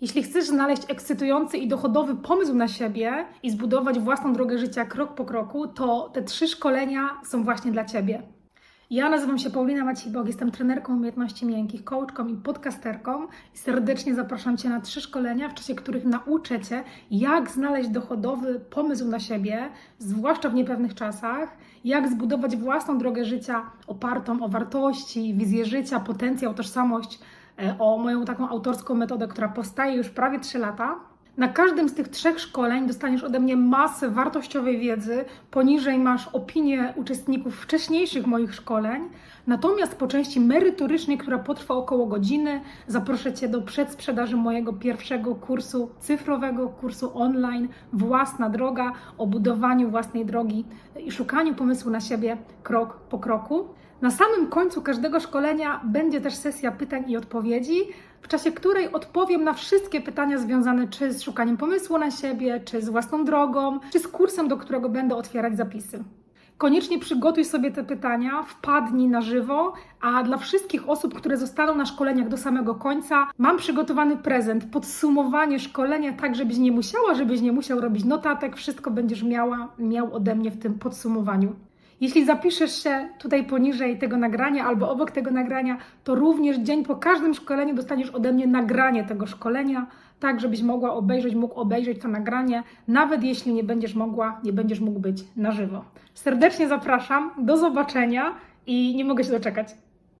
Jeśli chcesz znaleźć ekscytujący i dochodowy pomysł na siebie i zbudować własną drogę życia krok po kroku, to te trzy szkolenia są właśnie dla Ciebie. Ja nazywam się Paulina Maciej-Bog, jestem trenerką umiejętności miękkich, coachką i podcasterką i serdecznie zapraszam Cię na trzy szkolenia, w czasie których nauczę Cię, jak znaleźć dochodowy pomysł na siebie, zwłaszcza w niepewnych czasach, jak zbudować własną drogę życia opartą o wartości, wizję życia, potencjał, tożsamość, e, o moją taką autorską metodę, która powstaje już prawie 3 lata. Na każdym z tych trzech szkoleń dostaniesz ode mnie masę wartościowej wiedzy. Poniżej masz opinie uczestników wcześniejszych moich szkoleń. Natomiast po części merytorycznej, która potrwa około godziny, zaproszę Cię do przedsprzedaży mojego pierwszego kursu cyfrowego, kursu online Własna droga o budowaniu własnej drogi i szukaniu pomysłu na siebie krok po kroku. Na samym końcu każdego szkolenia będzie też sesja pytań i odpowiedzi, w czasie której odpowiem na wszystkie pytania związane czy z szukaniem pomysłu na siebie, czy z własną drogą, czy z kursem, do którego będę otwierać zapisy. Koniecznie przygotuj sobie te pytania, wpadnij na żywo, a dla wszystkich osób, które zostaną na szkoleniach do samego końca, mam przygotowany prezent, podsumowanie szkolenia, tak żebyś nie musiała, żebyś nie musiał robić notatek, wszystko będziesz miała, miał ode mnie w tym podsumowaniu. Jeśli zapiszesz się tutaj poniżej tego nagrania albo obok tego nagrania, to również dzień po każdym szkoleniu dostaniesz ode mnie nagranie tego szkolenia, tak żebyś mogła obejrzeć, mógł obejrzeć to nagranie, nawet jeśli nie będziesz mogła, nie będziesz mógł być na żywo. Serdecznie zapraszam, do zobaczenia i nie mogę się doczekać.